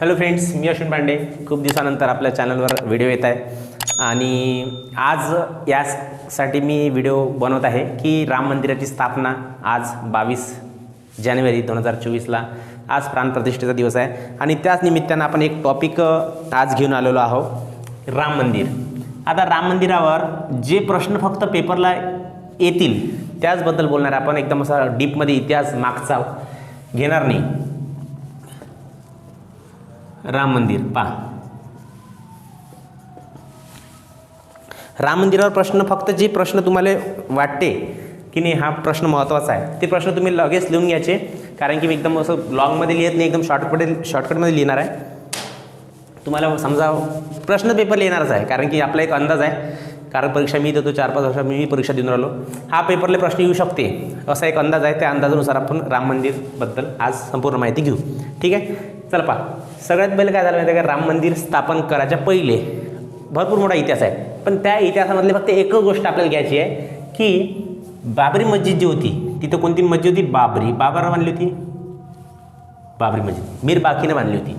Hello friends मी अश्विन पांडे. खूप दिवसानंतर आपल्या चॅनलवर व्हिडिओ येत आहे. आणि आज यासाठी मी व्हिडिओ बनवत आहे की राम मंदिराची स्थापना आज बावीस जानेवारी दोन हजार चोवीसला आज प्राणप्रतिष्ठेचा दिवस आहे. आणि त्याच निमित्तानं आपण एक टॉपिक आज घेऊन आलेलो आहोत. राम मंदिर. आता राम मंदिरावर जे प्रश्न फक्त पेपरला येतील त्याचबद्दल बोलणार आपण. एकदम असा डीपमध्ये इतिहास मागचा घेणार नाही. राम मंदिर पहा. राम मंदिरावर प्रश्न फक्त जे प्रश्न तुम्हाला वाटते की नाही हा प्रश्न महत्त्वाचा आहे. ते प्रश्न तुम्ही लगेच लिहून घ्यायचे कारण की मी एकदम असं लॉंगमध्ये लिहित नाही एकदम शॉर्टमध्ये शॉर्टकटमध्ये लिहिणार आहे. तुम्हाला समजा प्रश्न पेपर लिहिणारच आहे कारण की आपला एक अंदाज आहे. कारण परीक्षा मी देतो चार पाच वर्ष मी परीक्षा देऊन राहिलो. हा पेपरले प्रश्न येऊ शकते असा एक अंदाज आहे त्या अंदाजानुसार आपण राम मंदिरबद्दल आज संपूर्ण माहिती घेऊ. ठीक आहे? चला पहा. सगळ्यात पहिले काय झालं माहिती आहे का? राम मंदिर स्थापन करायच्या पहिले. भरपूर मोठा इतिहास आहे. पण त्या इतिहासामधली फक्त एकच गोष्ट आपल्याला घ्यायची आहे की बाबरी मस्जिद जी होती तिथं कोणती मस्जिद होती? बाबरी. बाबरनं बांधली होती? बाबरी मस्जिद. मीर बाकीनं बांधली होती.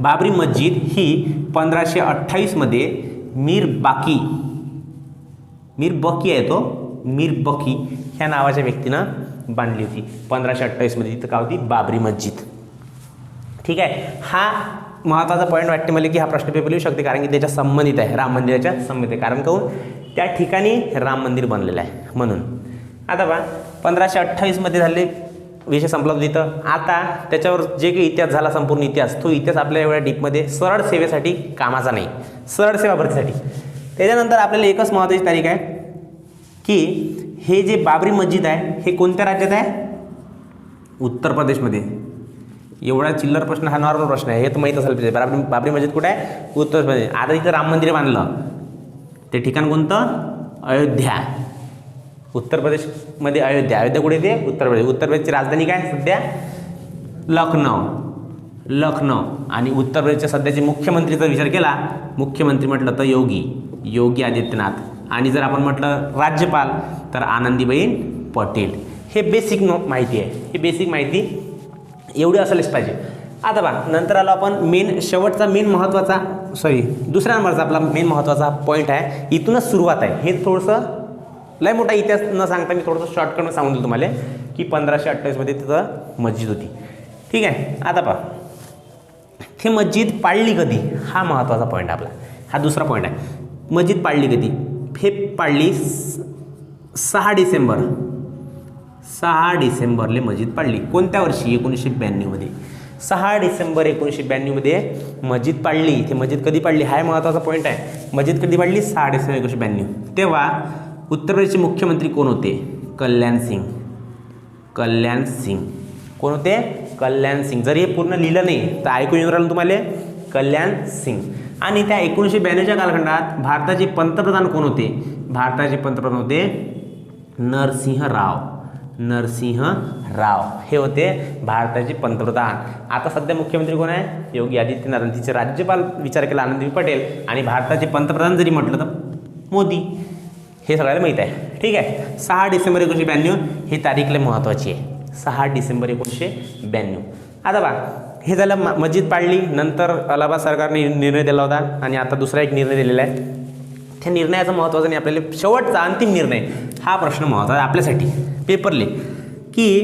बाबरी मस्जिद ही पंधराशे अठ्ठावीसमध्ये मीर बाकी मीर बकी आहे तो मीर बकी ह्या नावाच्या व्यक्तीनं बांधली होती. पंधराशे अठ्ठावीसमध्ये तिथं काय होती? बाबरी मस्जिद. ठीक आहे? हा महत्त्वाचा पॉईंट वाटते मला की हा प्रश्न पेपर लिहू शकते कारण की त्याच्या संबंधित आहे राम मंदिराच्या संबंधित आहे. कारण कहून त्या ठिकाणी राम मंदिर बनलेलं आहे. म्हणून आता बा पंधराशे अठ्ठावीसमध्ये झाले विषय संपला होता तिथं. आता त्याच्यावर जे काही इतिहास झाला संपूर्ण इतिहास तो इतिहास आपल्या एवढ्या डीपमध्ये सरळ सेवेसाठी कामाचा नाही. सरळ सेवा भरतीसाठी. त्याच्यानंतर आपल्याला एकच महत्त्वाची तारीख आहे की हे जे बाबरी मस्जिद आहे हे कोणत्या राज्यात आहे? उत्तर प्रदेशमध्ये. एवढा चिल्लर प्रश्न हा नॉर्मल प्रश्न आहे. हे तर माहीत असायला पाहिजे. बाबरी बाबरी मस्जिद कुठे आहे? उत्तर प्रदेश आता इथं राम मंदिर बांधलं. ते ठिकाण कोणतं? अयोध्या. उत्तर प्रदेशमध्ये अयोध्या. अयोध्या कुठे येते उत्तर प्रदेश. उत्तर प्रदेशची राजधानी काय? सध्या लखनौ. लखनौ. आणि उत्तर प्रदेशच्या सध्याचे मुख्यमंत्रीचा विचार केला मुख्यमंत्री म्हटलं तर योगी. योगी आदित्यनाथ. आणि जर आपण म्हटलं राज्यपाल तर आनंदीबेन पटेल. हे बेसिक माहिती आहे. ही बेसिक माहिती एवढी असायलाच पाहिजे. आता बा नंतर आलो आपण मेन शेवटचा मेन महत्त्वाचा सॉरी दुसऱ्या नंबरचा आपला मेन महत्त्वाचा पॉईंट आहे. इथूनच सुरुवात आहे. हे थोडंसं लय मोठा इतिहास न सांगता मी थोडंसं शॉर्टकटमध्ये सांगून दिलं तुम्हाला. की पंधराशे अठ्ठावीसमध्ये तिथं मस्जिद होती. ठीक आहे? आता पहा ते मस्जिद पाळली कधी? हा महत्त्वाचा पॉईंट आपला. हा दुसरा पॉईंट आहे. मस्जिद पाळली कधी? हे पाळली स- सहा डिसेंबर. सहा डिसेंबरले मस्जिद पाडली. कोणत्या वर्षी? एकोणीसशे ब्याण्णवमध्ये. सहा डिसेंबर एकोणीसशे ब्याण्णवमध्ये मस्जिद पाडली. इथे मस्जिद कधी पाडली? हा महत्त्वाचा पॉईंट आहे. मस्जिद कधी पाडली? सहा डिसेंबर एकोणीसशे ब्याण्णव. तेव्हा उत्तर प्रदेशचे मुख्यमंत्री कोण होते? कल्याण सिंग. कल्याण सिंग. कोण होते? कल्याण सिंग. जर हे पूर्ण लिहिलं नाही तर ऐकून येऊन राहिलं तुम्हाला. कल्याण सिंग. आणि त्या एकोणीसशे ब्याण्णवच्या कालखंडात भारताचे पंतप्रधान कोण होते? भारताचे पंतप्रधान होते नरसिंह राव. नरसिंह राव. हे होते भारताचे पंतप्रधान. आता सध्या मुख्यमंत्री कोण आहे? योगी आदित्यनाथ. आणि तिचे राज्यपाल विचार केला आनंदीबेन पटेल. आणि भारताचे पंतप्रधान जरी म्हटलं तर मोदी. हे सगळ्याला माहीत आहे. ठीक आहे? सहा डिसेंबर एकोणीसशे ब्याण्णव ही तारीख लय महत्त्वाची आहे. सहा डिसेंबर एकोणीसशे ब्याण्णव. आता बा हे झालं म मस्जिद पाडली. नंतर अलाहाबाद सरकारने निर्णय दिला होता. आणि आता दुसरा एक निर्णय दिलेला आहे. त्या निर्णयाचं महत्त्वाचं नाही आपल्याला शेवटचा अंतिम निर्णय. हा प्रश्न महत्त्वाचा आपल्यासाठी. पेपरले. की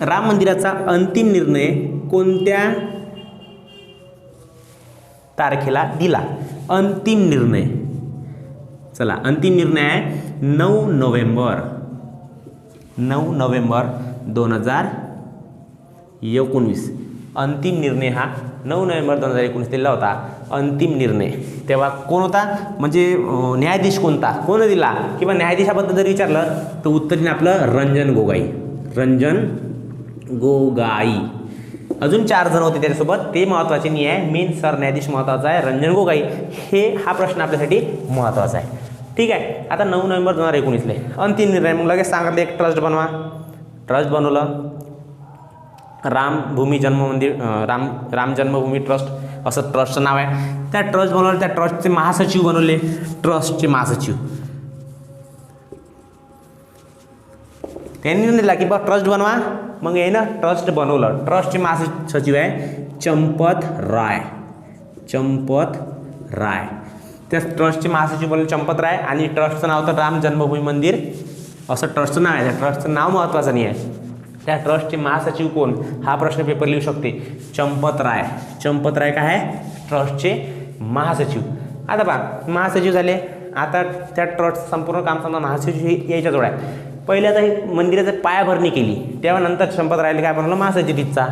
राम मंदिराचा अंतिम निर्णय कोणत्या तारखेला दिला? अंतिम निर्णय. चला अंतिम निर्णय आहे नऊ नोव्हेंबर. नऊ नोव्हेंबर दोन हजार एकोणवीस. अंतिम निर्णय हा नऊ नोव्हेंबर दोन हजार एकोणीस दिला होता. अंतिम निर्णय. तेव्हा कोण होता? म्हणजे न्यायाधीश कोणता? कोण दिला? किंवा न्यायाधीशाबद्दल जर विचारलं तर उत्तरीने आपलं रंजन गोगाई. रंजन गोगाई. अजून चार जण होते त्याच्यासोबत. ते महत्त्वाचे नाही आहे मेन सरन्यायाधीश महत्त्वाचा आहे रंजन गोगाई. हे हा प्रश्न आपल्यासाठी महत्त्वाचा आहे. ठीक आहे. आता नऊ नोव्हेंबर दोन हजार एकोणीसले अंतिम निर्णय. मग लगेच सांगितलं एक ट्रस्ट बनवा. ट्रस्ट बनवलं. रामभूमी जन्म मंदिर राम राम जन्मभूमी ट्रस्ट असं ट्रस्टचं नाव आहे. त्या ट्रस्ट बनवलं त्या ट्रस्टचे महासचिव बनवले. ट्रस्टचे महासचिव. त्यांनी दिला की बा ट्रस्ट बनवा. मग हे ना ट्रस्ट बनवलं. ट्रस्टचे महासचिव आहे चंपत राय. चंपत राय. त्या ट्रस्टचे महासचिव बोलले चंपत राय आणि ट्रस्टचं नाव तर राम जन्मभूमी मंदिर. असं ट्रस्टचं नाव आहे. त्या ट्रस्टचं नाव महत्त्वाचं नाही आहे. त्या ट्रस्टचे महासचिव कोण? हा प्रश्न पेपर लिहू शकते. चंपत राय चंपत राय काय आहे? ट्रस्टचे महासचिव. आता बघा महासचिव झाले. आता त्या ट्रस्ट संपूर्ण काम समजा महासचिव हे याच्याजवळ आहे पहिल्यांदा हे मंदिराचं पायाभरणी केली. तेव्हा नंतर संपत काय बनवलं? महासचिवचा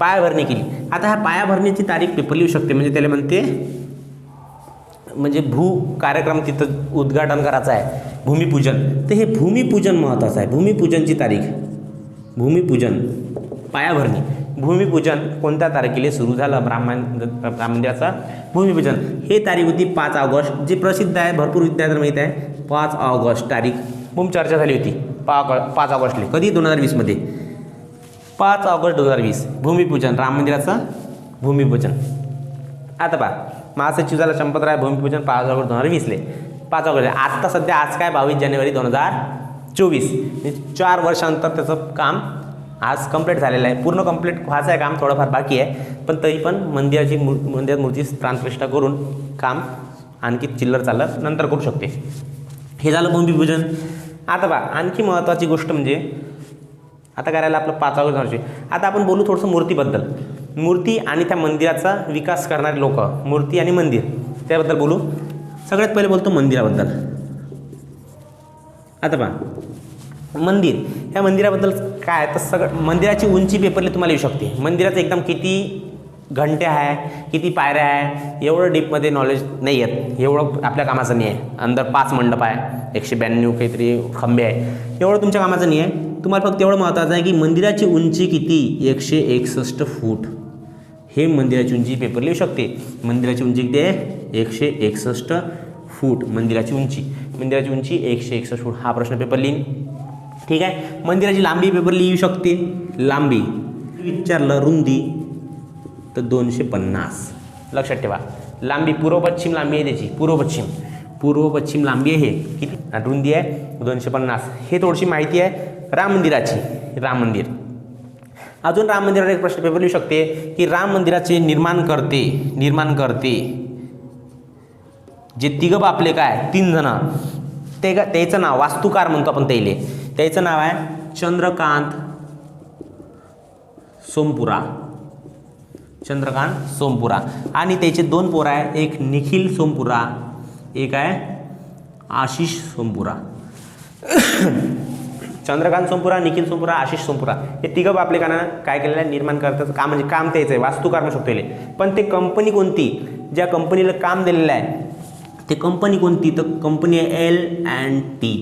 पायाभरणी केली. आता ह्या पायाभरणीची तारीख पेपर लिहू शकते. म्हणजे त्याला म्हणते म्हणजे भू कार्यक्रम तिथं उद्घाटन करायचं आहे. भूमिपूजन. तर हे भूमिपूजन महत्त्वाचं आहे. भूमिपूजनची तारीख. भूमिपूजन पायाभरणी. भूमिपूजन कोणत्या तारखेला सुरू झालं? ब्राह्मण राम भूमिपूजन. हे तारीख होती पाच ऑगस्ट जे प्रसिद्ध आहे भरपूर विद्यार्थ्यांना माहीत आहे. पाच ऑगस्ट तारीख. खूप चर्चा झाली होती. पा पाच ऑगस्टले. कधी? दोन हजार वीसमध्ये पाच ऑगस्ट दोन हजार वीस. भूमिपूजन राम मंदिराचं भूमिपूजन. आता पहा महासचिव झाला चंपतराय भूमिपूजन पाच ऑगस्ट दोन हजार वीसले. पाच ऑगस्ट आत्ता सध्या आज काय? बावीस जानेवारी दोन हजार चोवीस. म्हणजे चार वर्षानंतर त्याचं काम आज कंप्लीट झालेलं आहे. पूर्ण कंप्लीट व्हायचं आहे काम थोडंफार बाकी आहे. पण तरी पण मंदिराची मूर मंदिरात मूर्ती प्राणप्रतिष्ठा करून काम आणखी चिल्लर चाललं नंतर करू शकते. हे झालं भूमिपूजन. आता बा आणखी महत्त्वाची गोष्ट म्हणजे आता करायला आपलं पाच ऑगस्ट आता आपण बोलू थोडंसं मूर्तीबद्दल. मूर्ती आणि त्या मंदिराचा विकास करणारे लोक मूर्ती आणि मंदिर त्याबद्दल बोलू. सगळ्यात पहिले बोलतो मंदिराबद्दल. आता पहा. मंदिर. ह्या मंदिराबद्दल काय? तर सगळं मंदिराची उंची पेपरली तुम्हाला येऊ शकते. मंदिराचं एकदम किती घंटे आहे किती पायऱ्या आहे एवढं डीपमध्ये नॉलेज नाही आहेत एवढं आपल्या कामाचं नाही आहे. अंदर पाच मंडप आहे एकशे ब्याण्णव काहीतरी खंबे आहे. एवढं तुमच्या कामाचं नाही आहे. तुम्हाला फक्त एवढं महत्त्वाचं आहे की मंदिराची उंची किती? एकशे एकसष्ट फूट. हे मंदिराची उंची पेपर लिहू शकते. मंदिराची उंची किती आहे? एकशे एकसष्ट फूट मंदिराची उंची. मंदिराची उंची एकशे एकसष्ट फूट. हा प्रश्न पेपर लिहीन. ठीक आहे? मंदिराची लांबी पेपर लिहू शकते. लांबी विचारलं रुंदी तर दोनशे पन्नास. लक्षात ठेवा. लांबी पूर्व पश्चिम लांबी आहे त्याची. पूर्व पश्चिम. पूर्व पश्चिम लांबी आहे हे. किती? रुंदी आहे दोनशे पन्नास. हे थोडीशी माहिती आहे राम मंदिराची. राम मंदिर. अजून राम मंदिरावर एक प्रश्न पेपर लिहू शकते की राम मंदिराचे निर्माण करते. निर्माण करते. जे तिघं बापले काय तीन जण. ते का त्याचं नाव वास्तुकार म्हणतो आपण त्याले. त्याचं नाव आहे चंद्रकांत सोमपुरा. चंद्रकांत सोमपुरा. आणि त्याचे दोन पोरं आहे एक निखिल सोमपुरा एक आहे आशिष सोमपुरा. चंद्रकांत सोमपुरा निखिल सोमपुरा आशिष सोमपुरा. हे तिघं आपले काना काय केलेलं आहे निर्माण करतात काम म्हणजे काम त्याचं आहे वास्तुकार म्हणू शकतो पण ते कंपनी कोणती? ज्या कंपनीला काम दिलेलं आहे ते कंपनी कोणती? तर कंपनी आहे एल अँड टी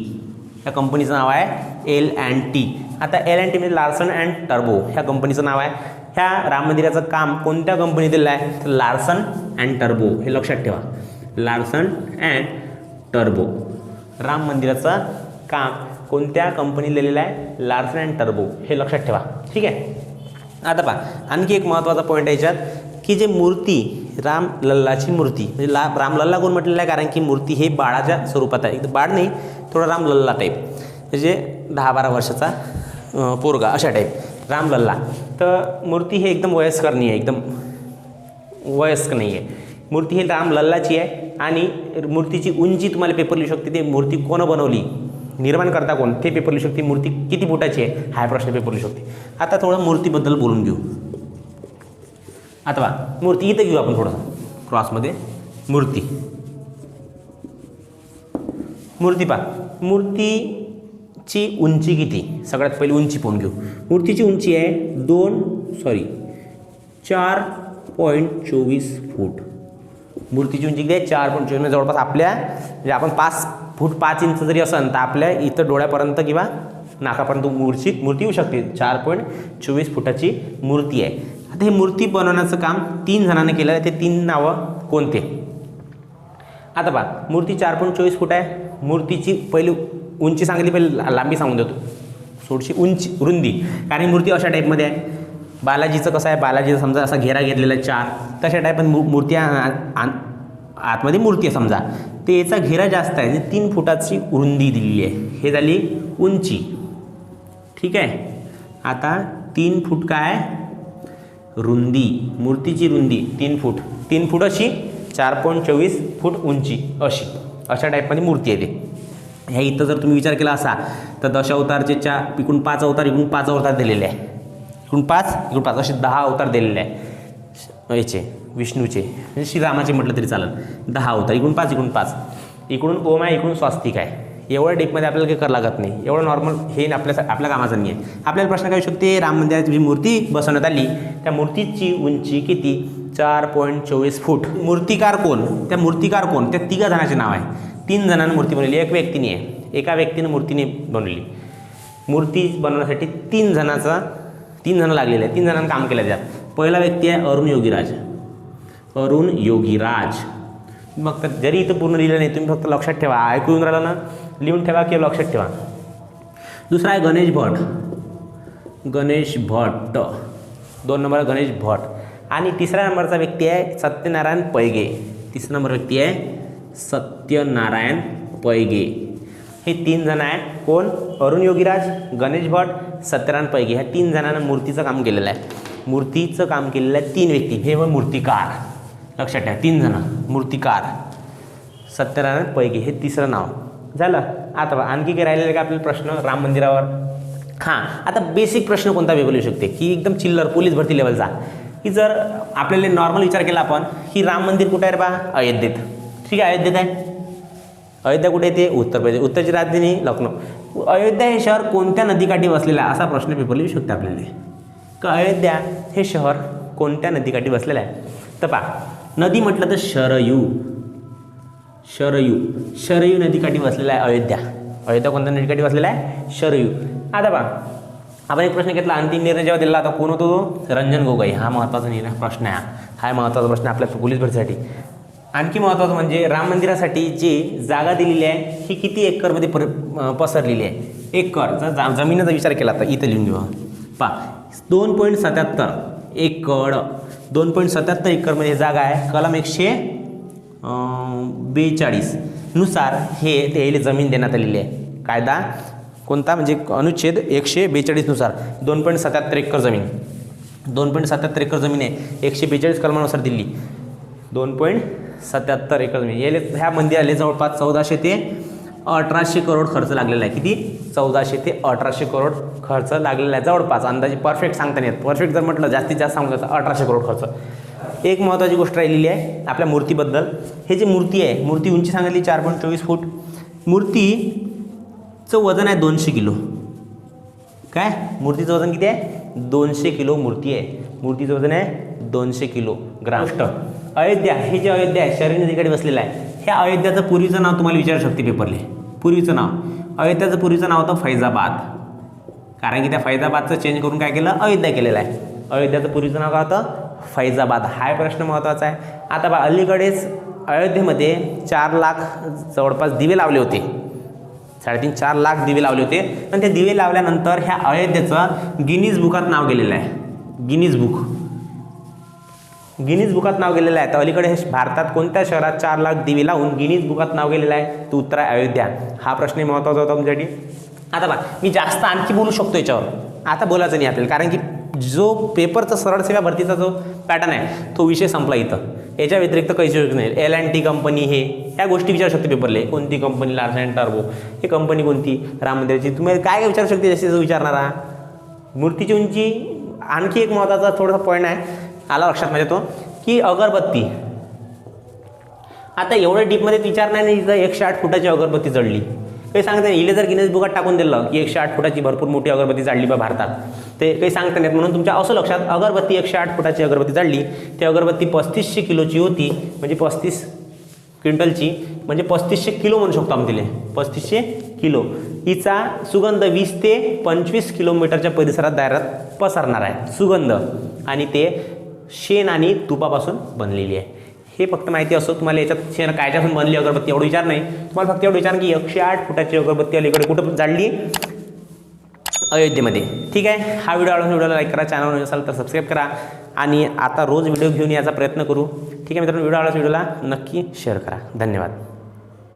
या कंपनीचं नाव आहे एल अँड टी आता एल अँड टी म्हणजे लार्सन अँड टर्बो ह्या कंपनीचं नाव आहे. ह्या राम मंदिराचं काम कोणत्या कंपनी दिलं आहे? तर लार्सन अँड टर्बो. हे लक्षात ठेवा. Larsen and turbo. राम मंदिराचं काम कोणत्या कंपनी दिलेलं आहे? Larsen and Turbo. हे लक्षात ठेवा. ठीक आहे? आता पहा. आणखी एक महत्त्वाचा पॉईंट आहे याच्यात की जे मूर्ती राम लल्लाची मूर्ती. म्हणजे ला रामलल्ला कोण म्हटलेलं आहे? कारण की मूर्ती हे बाळाच्या स्वरूपात आहे. एकदम बाळ नाही थोडं रामलल्ला टाईप म्हणजे दहा बारा वर्षाचा पोरगा अशा टाईप रामलल्ला तर मूर्ती हे एकदम वयस्कर नाही आहे एकदम वयस्क नाही आहे मूर्ती ही राम लल्लाची आहे आणि मूर्तीची उंची तुम्हाला पेपर लिहू शकते. ते मूर्ती कोण बनवली? निर्माण करता कोण? ते पेपर लिहू शकते. मूर्ती किती फुटाची आहे? हा प्रश्न पेपर लिहू शकते. आता थोडं मूर्तीबद्दल बोलून घेऊ. अथवा मूर्ती इथं घेऊ आपण थोडंसं. क्रॉसमध्ये मूर्ती. मूर्ती पा मूर्तीची उंची किती? सगळ्यात पहिली उंची पाहून घेऊ. मूर्तीची उंची आहे दोन सॉरी चार पॉईंट चोवीस फूट. मूर्तीची उंची किती आहे? चार पॉईंट चोवीस. म्हणजे जवळपास आपल्या म्हणजे आपण पाच फूट पाच इंच जरी असेल तर आपल्या इथं डोळ्यापर्यंत किंवा नाकापर्यंत मूर्ची मूर्ती येऊ शकते. चार पॉईंट चोवीस फुटाची मूर्ती आहे. आता हे मूर्ती बनवण्याचं काम तीन जणांनी केलं आहे. ते तीन नावं कोणते? आता पहा मूर्ती चार पॉईंट चोवीस फूट आहे. मूर्तीची पहिली उंची सांगितली पहिले लांबी सांगून देतो. थोडीशी उंची रुंदी. कारण मूर्ती अशा टाईपमध्ये आहे. बालाजीचं कसं आहे? बालाजीचं समजा असा घेरा घेतलेला आहे चार. तशा टाईप मू मूर्ती आ- आतमध्ये मूर्ती आहे समजा. ते याचा घेरा जास्त आहे. म्हणजे तीन फुटाची रुंदी दिलेली आहे. हे झाली उंची. ठीक आहे? आता तीन फूट काय रुंदी मूर्तीची रुंदी तीन फूट. तीन फूट अशी चार पॉईंट चोवीस फूट उंची अशी. अशा टाईपमध्ये मूर्ती आहे ते. ह्या इथं जर तुम्ही विचार केला असा तर दशावतारचे चार इकडून पाच अवतार इकडून पाच अवतार दिलेले आहे. इकडून पाच इकडून पाच असे दहा अवतार दिलेले आहे. याचे विष्णूचे म्हणजे श्रीरामाचे म्हटलं तरी चालेल. दहा अवतार इकडून पाच इकडून पाच. इकडून ओम आहे इकडून स्वास्तिक आहे. एवढ्या डीपमध्ये आपल्याला काही करावं लागत नाही. एवढं नॉर्मल हे आपल्या आपल्या कामाचं नाही आहे आपल्याला प्रश्न काय येऊ शकते राम मंदिराची जी मूर्ती बसवण्यात आली त्या मूर्तीची उंची किती? चार पॉईंट चोवीस फूट. मूर्तिकार कोण? त्या मूर्तिकार कोण? त्या तिघा जणांचे नाव आहे. तीन जणांनी मूर्ती बनवली. एक व्यक्तीने आहे. एका व्यक्तीने मूर्तीने बनवली. मूर्ती बनवण्यासाठी तीन जणाचा तीन जणं लागलेले आहे तीन जणांना काम केलं त्यात. पहिला व्यक्ती आहे अरुण योगीराज. अरुण योगीराज. मग तर जरी इथं पूर्ण लिहिलं नाही तुम्ही फक्त लक्षात ठेवा. ऐकून राहिलं ना? लिहून ठेवा किंवा लक्षात ठेवा. दुसरा आहे गणेश भट. गणेश भट्ट दोन नंबर गणेश भट. आणि तिसऱ्या नंबरचा व्यक्ती आहे सत्यनारायण पैगे. तिसरा नंबर व्यक्ती आहे सत्यनारायण पैगे. हे तीन जण आहे कोण? अरुण योगीराज गणेश भट सत्यनारायण पैगे. ह्या तीन जणांना मूर्तीचं काम केलेलं आहे. मूर्तीचं काम केलेलं आहे तीन व्यक्ती. हे व मूर्तिकार. लक्षात ठेवा तीन जण. मूर्तिकार. सत्यनारायण पैगे. हे तिसरं नाव. झालं. आता बघा, आणखी काही राहिलेले का आपले प्रश्न? राम मंदिरावर. हां आता बेसिक प्रश्न कोणता वेगळा येऊ शकते? की एकदम चिल्लर पोलीस भरती लेवलचा की जर आपल्याला नॉर्मल विचार केला आपण की राम मंदिर कुठे आहे रे बा? अयोध्येत. ठीक आहे अयोध्येत आहे? अयोध्या कुठे येते उत्तर प्रदेश. उत्तरची राजधानी लखनौ. अयोध्या हे शहर कोणत्या नदीकाठी वसलेलं आहे? असा प्रश्न पेपरला येऊ शकतो आपल्याला. का अयोध्या हे शहर कोणत्या नदीकाठी वसलेलं आहे? तर पहा नदी म्हटलं तर शरयू. शरयू. शरयू नदीकाठी वसलेला आहे अयोध्या. अयोध्या कोणत्या नदीकाठी वसलेला आहे? शरयू. आता पहा. आपण एक प्रश्न घेतला. अंतिम निर्णय जेव्हा दिला आता कोण होतो तो? रंजन गोगोई. हा महत्त्वाचा निर्णय प्रश्न आहे. हा महत्त्वाचा प्रश्न आपल्या पोलीस भरतीसाठी. आणखी महत्त्वाचं म्हणजे राम मंदिरासाठी जी जागा दिलेली आहे ही किती एकरमध्ये पर पसरलेली आहे? एकर. जर जा जमिनीचा विचार केला तर इथं लिहून घेऊ. पा दोन पॉईंट सत्याहत्तर एकड दोन पॉईंट सत्याहत्तर एकरमध्ये जागा आहे. कलम एकशे बेचाळीसनुसार हे त्याला जमीन देण्यात आलेली आहे. कायदा? कोणता? म्हणजे अनुच्छेद एकशे बेचाळीसनुसार दोन पॉईंट सत्याहत्तर एकर जमीन. दोन पॉईंट सत्याहत्तर एकर जमीन आहे. एकशे बेचाळीस कलमानुसार दिली. दोन पॉईंट सत्याहत्तर एकर जमीन. याले ह्या मंदिराला जवळपास चौदाशे ते अठराशे करोड खर्च लागलेला आहे. किती? चौदाशे ते अठराशे करोड खर्च लागलेला आहे. जवळपास. अंदाजे परफेक्ट सांगता नाही येत. परफेक्ट जर म्हटलं जास्तीत जास्त सांगू शकता अठराशे करोड खर्च. एक महत्त्वाची गोष्ट राहिलेली आहे आपल्या मूर्तीबद्दल. हे जी मूर्ती आहे मूर्ती उंची सांगितली चार पॉईंट चोवीस फूट. मूर्तीचं वजन आहे दोनशे किलो. काय? मूर्तीचं वजन किती आहे? दोनशे किलो मूर्ती आहे. मूर्तीचं वजन आहे दोनशे किलो ग्राम. गोष्ट अयोध्या हे जे अयोध्या आहे शहरी नदीकडे बसलेलं आहे ह्या अयोध्याचं पूर्वीचं नाव तुम्हाला विचारू शकते पेपरले पूर्वीचं नाव. अयोध्याचं पूर्वीचं नाव होतं फैजाबाद. कारण की त्या फैजाबादचं चेंज करून काय केलं? अयोध्या केलेलं आहे. अयोध्याचं पूर्वीचं नाव काय होतं? फैजाबाद हा प्रश्न महत्त्वाचा आहे. आता बा अलीकडेच अयोध्येमध्ये चार लाख जवळपास दिवे लावले होते. साडेतीन चार लाख दिवे लावले होते. आणि ते दिवे लावल्यानंतर ह्या अयोध्येचं गिनीज बुकात नाव गेलेलं आहे. गिनीज बुक गिनीज बुकात नाव गेलेलं आहे. तर अलीकडे हे भारतात कोणत्या शहरात चार लाख दिवे लावून गिनीज बुकात नाव गेलेलं आहे? तर उत्तर आहे अयोध्या. हा प्रश्न महत्त्वाचा होता तुमच्यासाठी. आता बघा मी जास्त आणखी बोलू शकतो याच्यावर. आता बोलायचं नाही आपल्याला. कारण की जो पेपरचा सरळ सेवा भरतीचा जो पॅटर्न आहे तो विषय संपला इथं. याच्या व्यतिरिक्त काहीच योजना नाही. एल अँड टी कंपनी हे ह्या गोष्टी विचारू शकते पेपरले कोणती कंपनी लार्ज अँड टर्बो हे कंपनी कोणती? राम मंदिराची तुम्ही काय काय विचारू शकते जास्तीत विचारणारा? मूर्तीची उंची आणखी एक महत्त्वाचा थोडासा पॉईंट आहे. आला लक्षात माझ्या तो की अगरबत्ती. आता एवढं डीपमध्ये विचार नाही इथं एकशे आठ फुटाची अगरबत्ती जळली. काही सांगता नाही. इले जर गिनेस बुकात टाकून दिलं की एकशे आठ फुटाची भरपूर मोठी अगरबत्ती जाळली बा भारतात. ते काही सांगता नाहीत म्हणून तुमच्या असं लक्षात अगरबत्ती एकशे आठ फुटाची अगरबत्ती जाळली ती अगरबत्ती पस्तीसशे किलोची होती म्हणजे पस्तीस क्विंटलची म्हणजे पस्तीसशे किलो म्हणू शकतो आम्ही तिले. पस्तीसशे किलो. हिचा सुगंध वीस ते पंचवीस किलोमीटरच्या परिसरात दायरात पसरणार आहे. सुगंध. आणि ते शेण आणि तुपापासून बनलेली आहे. हे फक्त माहिती असो तुम्हाला याच्यात शेण कायच्यापासून बनली अगरबत्ती एवढं विचार नाही. तुम्हाला फक्त एवढं विचार की एकशे आठ फुटाची अगरबत्ती अलीकडे कुठं जाळली अयोध्येमध्ये. ठीक आहे? हा व्हिडिओ आवडून व्हिडिओला लाईक करा चॅनल असाल तर सबस्क्राईब करा. आणि आता रोज व्हिडिओ घेऊन याचा प्रयत्न करू. ठीक आहे मित्रांनो व्हिडिओ आवडला व्हिडिओला नक्की शेअर करा. धन्यवाद.